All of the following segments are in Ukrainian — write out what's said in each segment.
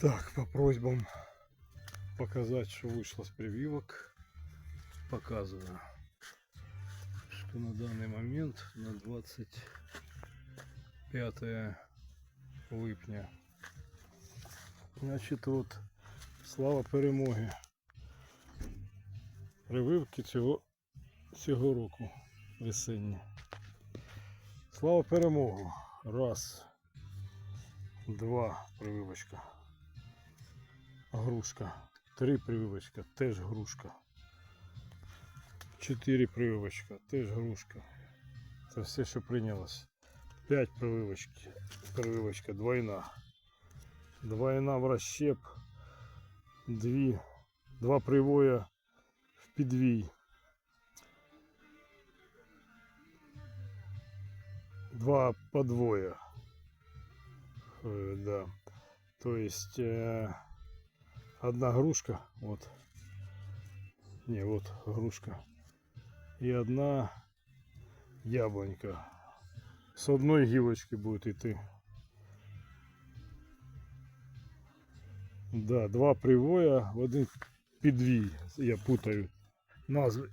Так, по просьбам показать, что вышло с прививок, показываю, что на данный момент, на 25 липня, значить от слава перемоги. Прививки цього, цього року весенні. Слава перемогу. Раз. Два прививочка. Грушка. Три прививочка. Теж грушка. Чотири прививочка. Теж грушка. Це все, що прийнялось. П'ять прививочки. Прививочка двойна. Двойна в розщеп. Дві. Два привоя в підвій. Два подвоя. Э, да. То есть э, одна грушка, вот. Не, вот грушка. И одна яблонька. С одной гілочки будет идти. Да, два привоя один підвій. Я путаю назви.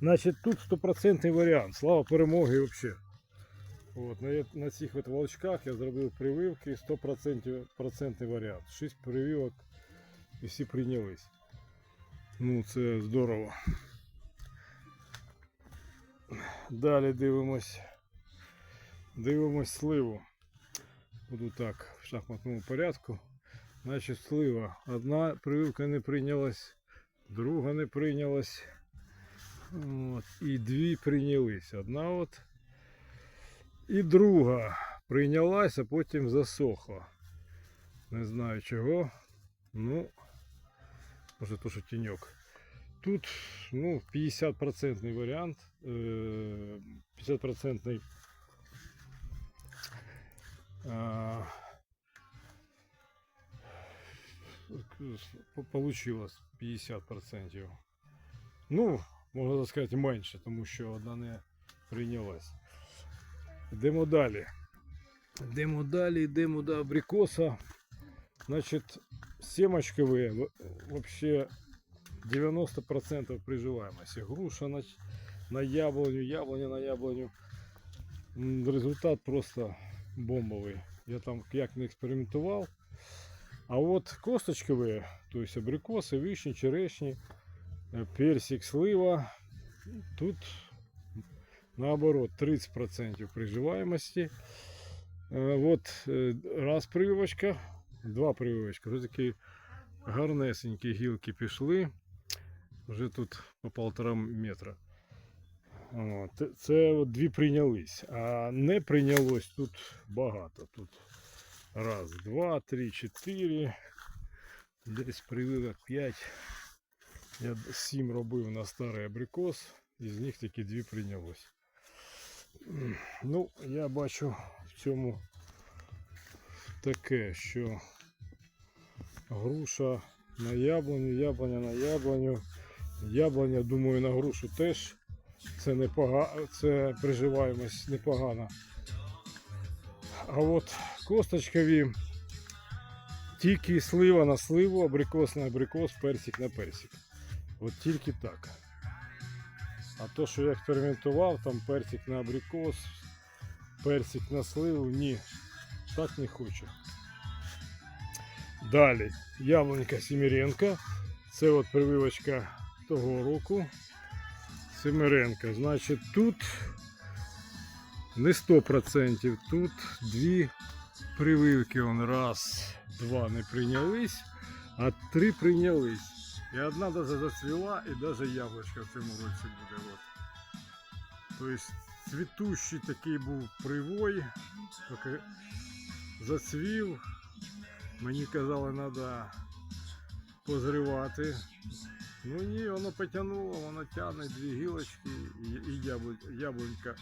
Значить, тут стопроцентний варіант. Слава перемоги вообще. От, на, на цих от волчках я зробив прививки 100% процентний варіант. 6 прививок і всі прийнялись. Ну, це здорово. Далі дивимось. Дивимось сливу. Буду так, в шахматному порядку. Значить, слива. Одна прививка не прийнялась, друга не прийнялась. От, і дві прийнялись. Одна от і друга прийнялась, а потім засохла. Не знаю чого. Ну, може то, що тіньок. Тут ну, 50% варіант. е, 50% а, по- получилось 50%. Ну, можна сказати, менше, тому що одна не прийнялась. Йдемо далі. Йдемо далі, йдемо до абрикоса. Значить, семочковые вообще 90% приживаемости. Груша на, на яблоню, яблоня на яблоню. Результат просто бомбовий. Я там як не експериментував. А от косточковые, то есть абрикосы, вишни, черешни, э, персик, слива, тут наоборот 30% приживаемости. Е, От е, раз прививочка, два прививочка. Вже такі гарнесенькі гілки пішли. Вже тут по полтора метра. От, це от дві прийнялись. А не прийнялось тут багато. Тут раз, два, три, чотири. Десь прививок п'ять. Я сім робив на старий абрикос, із них тільки дві прийнялось. Ну, я бачу в цьому таке, що груша на яблуню, яблуня на яблуню. Яблуня, думаю, на грушу теж. Це непогано, це приживаємось непогано. А от косточкові тільки слива на сливу, абрикос на абрикос, персик на персик. От тільки так. А то, що я експериментував, там персик на абрикос, персик на сливу, ні, так не хочу. Далі, яблунька Сіміренка. Це от прививочка того року. Семеренка. Значить, тут не 100%, тут дві прививки. Он раз, два не прийнялись, а три прийнялись. І одна даже зацвіла, і даже яблучко в цьому році буде. От. Тобто цвітущий такий був привой, зацвів. Мені казали, треба позривати. Ну ні, воно потягнуло, воно тягне дві гілочки і, яблунька.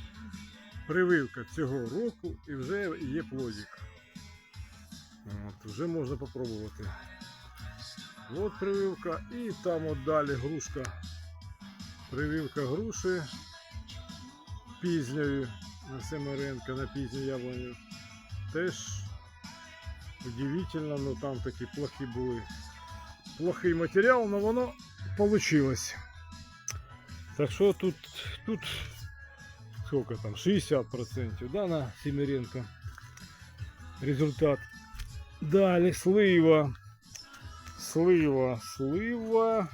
Прививка цього року і вже є плодик. От, вже можна попробувати. От прививка і там от далі грушка. Прививка груші пізньої на Семеренка, на пізню яблуню. Теж Удивительно, ну там такі плохі були. Плохий матеріал, але воно вийшло. Так що тут, тут сколько там, 60%, да, на Семеренко. Результат. Далі слива. Слива, слива.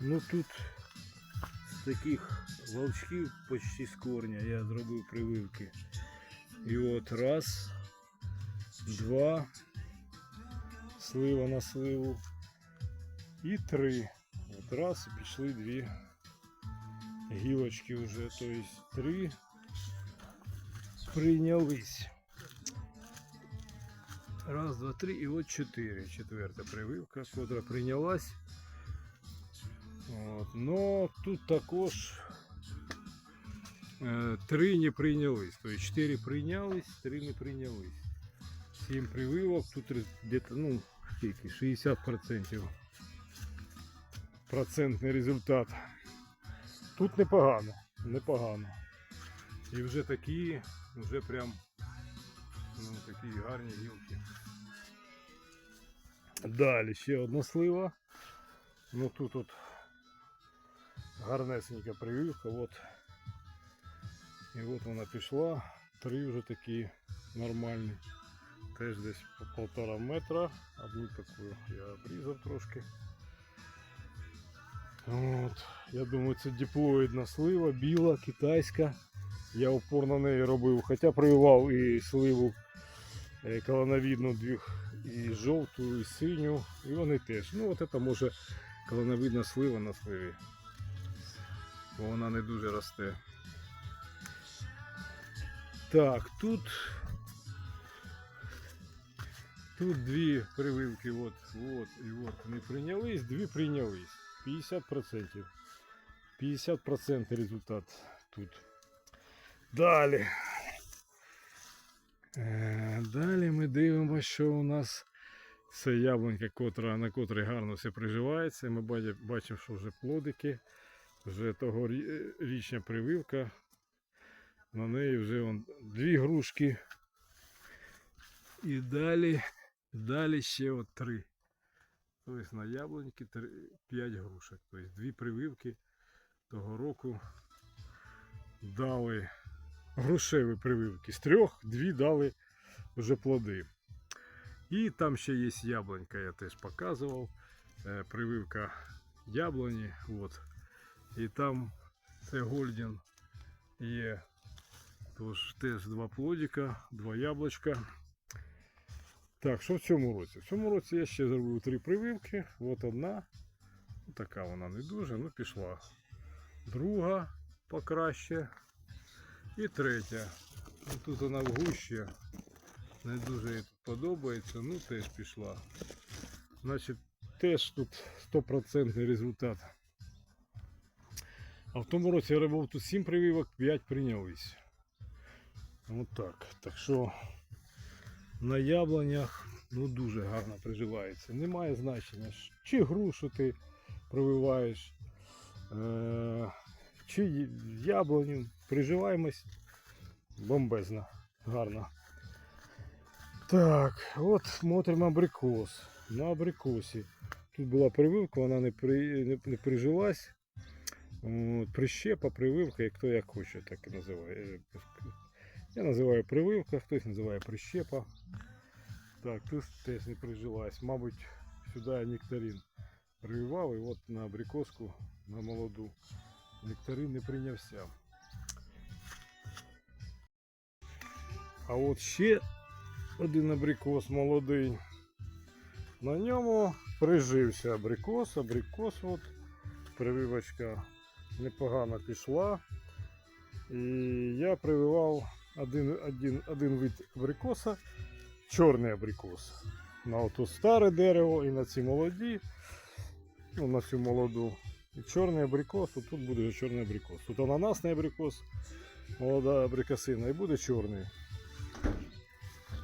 Ну тут з таких волчків почти з корня я зробив прививки. І от раз, два, слива на сливу. І три. От раз і пішли дві гілочки вже, тобто три прийнялись. Раз, два, три і от чотири. Четверта прививка, котра прийнялась. От. Но тут також е, три не прийнялись. Тобто чотири прийнялись, три не прийнялись. Сім прививок, тут где-то, ну, скільки, 60% процентний результат. Тут непогано, непогано. І вже такі, вже прям ну, такі гарні гілки. Далі ще одна слива. Ну тут от гарнесенька прививка, от. І от вона пішла. Три вже такі нормальні. Теж десь по полтора метра. Одну таку я обрізав трошки. От. Я думаю, це диплоїдна слива, біла, китайська. Я упор на неї робив, хоча прививав і сливу е, колоновидну дві, і жовту, і синю, і вони теж. Ну от це може колоновидна слива на сливі. Бо вона не дуже росте. Так, тут. Тут дві прививки, от, от і от не прийнялись, дві прийнялись. 50%. 50% результат тут. Далі. Е, Далі ми дивимося, що у нас це яблунька, котра, на котрій гарно все приживається. Ми бачимо, що вже плодики, вже тогорічня прививка. На неї вже вон, дві грушки. І далі, далі ще от три. Тобто на яблуньки 5 грушок. Тобто дві прививки того року дали грушеві прививки. З трьох дві дали вже плоди. І там ще є яблунька, я теж показував. Е, Прививка яблуні. От. І там це Гольден є. Тож теж два плодика, два яблучка. Так, що в цьому році? В цьому році я ще зробив три прививки. От одна. Ну, Така вона не дуже, ну пішла. Друга покраще. І третя. Ну, тут вона в гущі. Не дуже їй подобається, ну теж пішла. Значить, теж тут 100% результат. А в тому році я робив тут 7 прививок, 5 прийнялись. От так. Так що на яблунях ну дуже гарно приживається. Немає значення, чи грушу ти прививаєш, е- чи яблуню. Приживаємось бомбезно, гарно. Так, от смотримо абрикос. На абрикосі. Тут була прививка, вона не, при, не, не прижилась. Прищепа, прививка, як хто як хоче, так і називає. Я називаю прививка, хтось називає прищепа. Так, тут теж не прижилась. Мабуть, сюди нектарин прививав і от на абрикоску, на молоду. Нектарин не прийнявся. А от ще один абрикос молодий. На ньому прижився абрикос, абрикос от, прививочка непогано пішла. І я прививав один, один, один вид абрикоса, чорний абрикос. На ото старе дерево і на ці молоді, ну, на цю молоду. І чорний абрикос, тут буде чорний абрикос. Тут ананасний абрикос, молода абрикосина і буде чорний.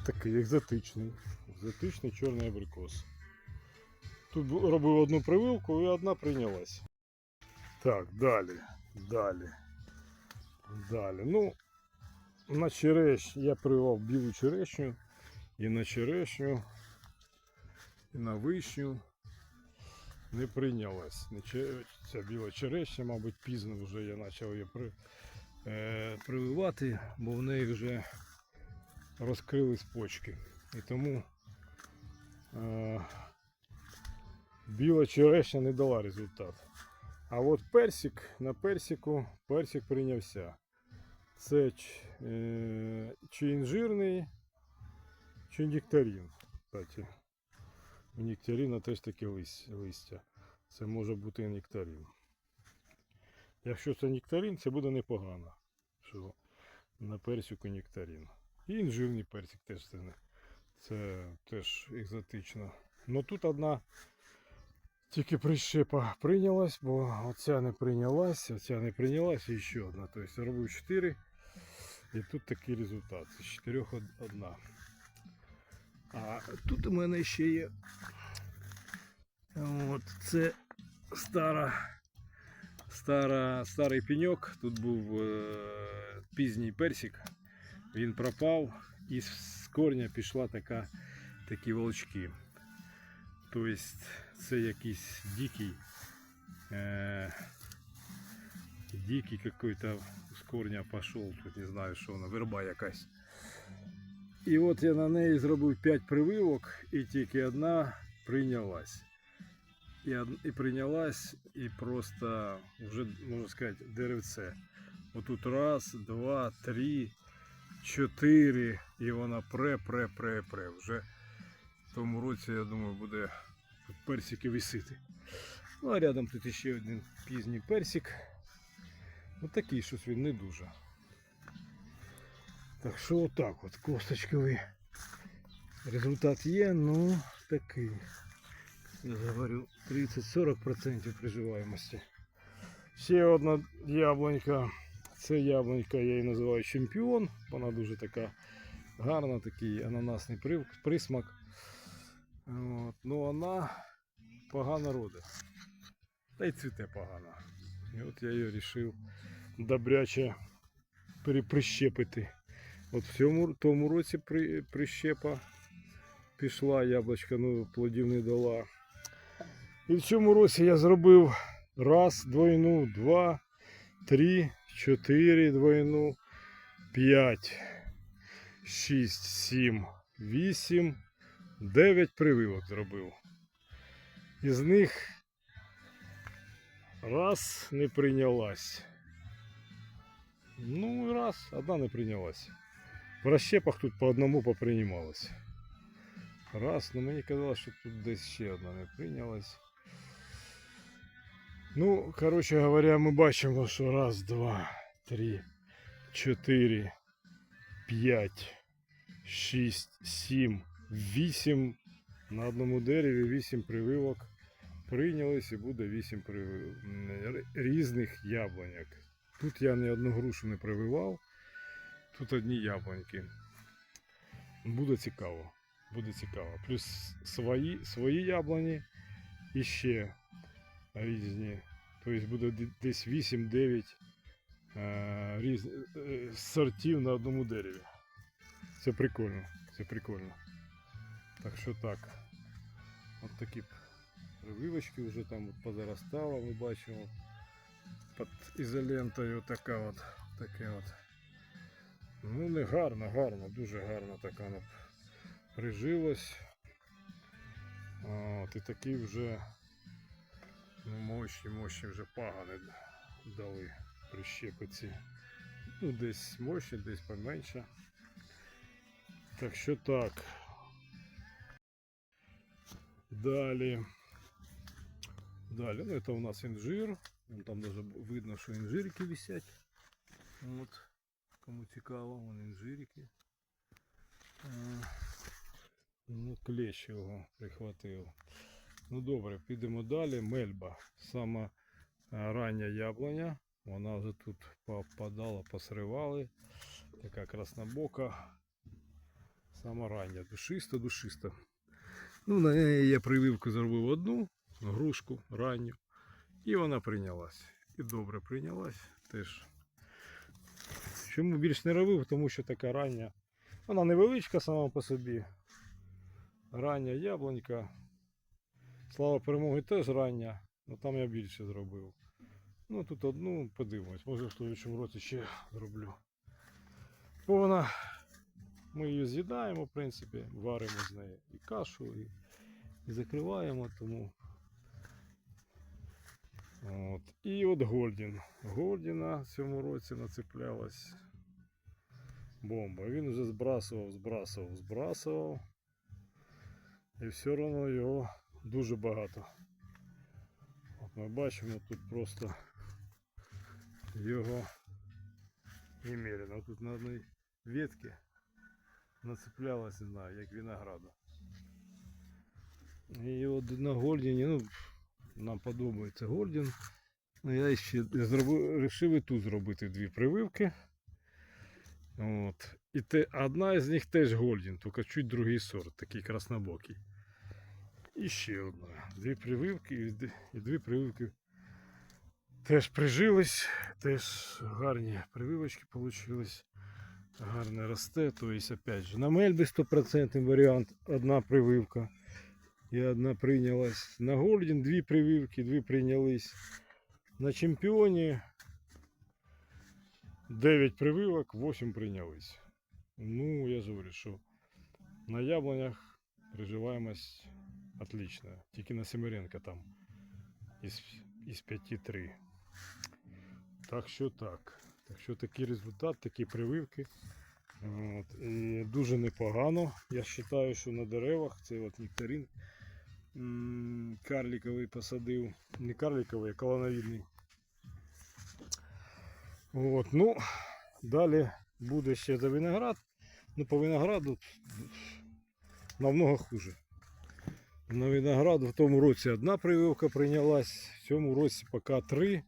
Такий екзотичний. Екзотичний чорний абрикос. Тут робив одну прививку і одна прийнялась. Так, далі. Далі. Далі. Ну, на череш я прививав білу черешню. і на черешню, і на вишню не прийнялась. Ця біла черешня, мабуть, пізно вже я почав її при, е, прививати, бо в неї вже розкрились почки. І тому е, біла черешня не дала результат. А от персик, на персику персик прийнявся. Це е, чи інжирний, чи нектарин. Кстати. У нектарина теж таке листя. Це може бути і нектарин. Якщо це нектарин, це буде непогано. Що на персику нектарин. І інжирний персик теж це, це теж екзотично. Ну тут одна тільки прищепа прийнялась, бо оця не прийнялась, оця не прийнялась і ще одна. Тобто зробив 4. І тут такий результат. З 4 одна. А тут у мене ще є. От це стара, стара, старий пеньок. Тут був е, пізній персик. Він пропав і з корня пішла така, такі волчки. Тобто це якийсь дикий, е, дикий какой-то з корня пішов, тут не знаю, що вона, верба якась. І от я на неї зробив 5 прививок, і тільки одна прийнялась. І, і прийнялась, і просто вже, можна сказати, деревце. Отут раз, два, три, чотири, і вона пре, пре, пре, пре. Вже в тому році, я думаю, буде персики висити. Ну а рядом тут ще один пізній персик. Ось такий щось він не дуже. Так що отак от косточковий результат є, ну такий. Я говорю 30-40% приживаємості. Ще одна яблунька. Це яблунька, я її називаю чемпіон. Вона дуже така гарна, такий ананасний присмак. От. Ну вона погано родить. Та й цвіте погано. І от я її вирішив добряче переприщепити. От в цьому тому році при, прищепа пішла, яблучка, ну плодів не дала. І в цьому році я зробив раз двойну, два, три, чотири двойну, п'ять, шість, сім, вісім, дев'ять прививок зробив. Із них раз не прийнялась. Ну, раз, одна не прийнялась. В розщепах тут по одному поприймалось. Раз, ну мені казалось, що тут десь ще одна не прийнялась. Ну, коротше говоря, ми бачимо, що раз, два, три, чотири, п'ять, шість, сім, вісім. На одному дереві вісім прививок прийнялись і буде вісім привив... різних яблуньок. Тут я ні одну грушу не прививав, тут одні яблуньки. Буде цікаво. Буде цікаво. Плюс свої, свої яблуні і ще різні. Тобто буде десь 8-9 е, е, сортів на одному дереві. Це прикольно. Це прикольно. Так що так. От такі прививочки вже там от позаростало, ми бачимо. Під ізолентою така от, таке от. Ну не гарно, гарно, дуже гарно така вона прижилась. От, і такі вже ну, мощні, мощні вже пагани дали прищепиці. Ну, десь мощні, десь поменше. Так що так. Далі. Далі, ну це у нас інжир. Вон Там даже видно, що інжирики висять. От. Кому цікаво, вон інжирики. А, Ну, клещ його прихватив. Ну добре, підемо далі. Мельба. Сама а, рання яблуня. Вона вже тут попадала, посривали. Така краснобока. Сама рання. Душиста, душиста. Ну, на неї я прививку зробив одну грушку ранню. І вона прийнялась. І добре прийнялась теж. Чому більш не робив? Тому що така рання. Вона невеличка сама по собі. рання яблунька. Слава перемоги теж рання, але там я більше зробив. Ну тут одну подивимось, може в слідчому році ще зроблю. Бо вона, ми її з'їдаємо, в принципі, варимо з неї і кашу, і, і закриваємо, тому. От. І от Гольдін. Гольдіна в цьому році нацеплялась бомба. Він вже збрасував, збрасував, збрасував. І все одно його дуже багато. От ми бачимо тут просто його немерено. Тут на одній ветці нацеплялась, не як винограда. І от на Гольдіні, ну, нам подобається Гольдін. Ну, я ще вирішив і тут зробити дві прививки. От. І те, одна з них теж Гольдін, тільки чуть другий сорт, такий краснобокий. І ще одна. Дві прививки і дві прививки теж прижились, теж гарні прививочки получились. Гарно росте, то есть опять же на мельбі 100% варіант, одна прививка. І одна прийнялась. На Гольдін дві прививки, дві прийнялись. На чемпіоні 9 прививок, 8 прийнялись. Ну, я ж говорю, що на яблунях приживаємость отлична. Тільки на Семеренко там із, із 5-3. Так що так. Так що такий результат, такі прививки. От. І дуже непогано. Я вважаю, що на деревах це от нектарин м, карликовий посадив. Не карликовий, а колоновидний. От, ну, далі буде ще за виноград. Ну, по винограду намного хуже. На винограду в тому році одна прививка прийнялась, в цьому році поки три.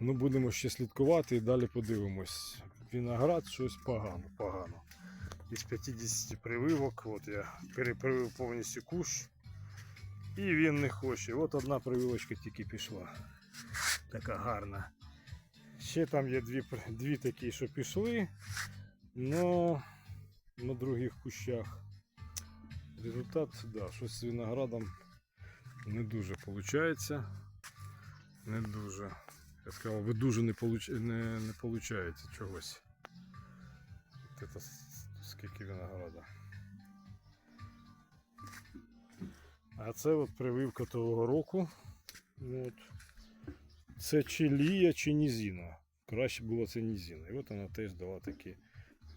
Ну, будемо ще слідкувати і далі подивимось. Виноград щось погано, погано. Із 50 прививок, от я перепривив повністю кущ. І він не хоче. От одна прививочка тільки пішла. Така гарна. Ще там є дві, дві такі, що пішли, но на других кущах. Результат, да, щось з виноградом не дуже виходить. Не дуже. Я сказав, ви дуже не, получ... не, не получається чогось. Це скільки винограда. А це от прививка того року. От. Це чи Лія, чи Нізіна. Краще було це Нізіна. І от вона теж дала такі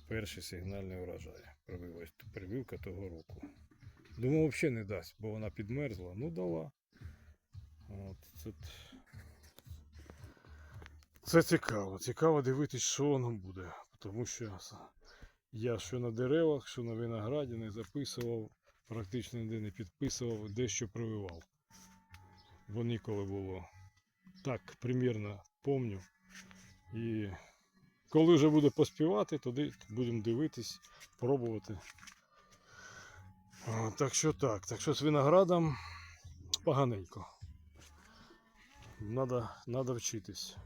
перші сигнальні. Прививка, прививка того року. Думав, взагалі не дасть, бо вона підмерзла. Ну дала. От, це, це цікаво. Цікаво дивитись, що воно буде. Тому що я що на деревах, що на винограді не записував, практично ніде не підписував, дещо прививав. Бо ніколи було. Так, примірно помню. І коли вже буде поспівати, тоді будемо дивитись, пробувати. Так що так, так що з виноградом поганенько. Надо, надо вчитись.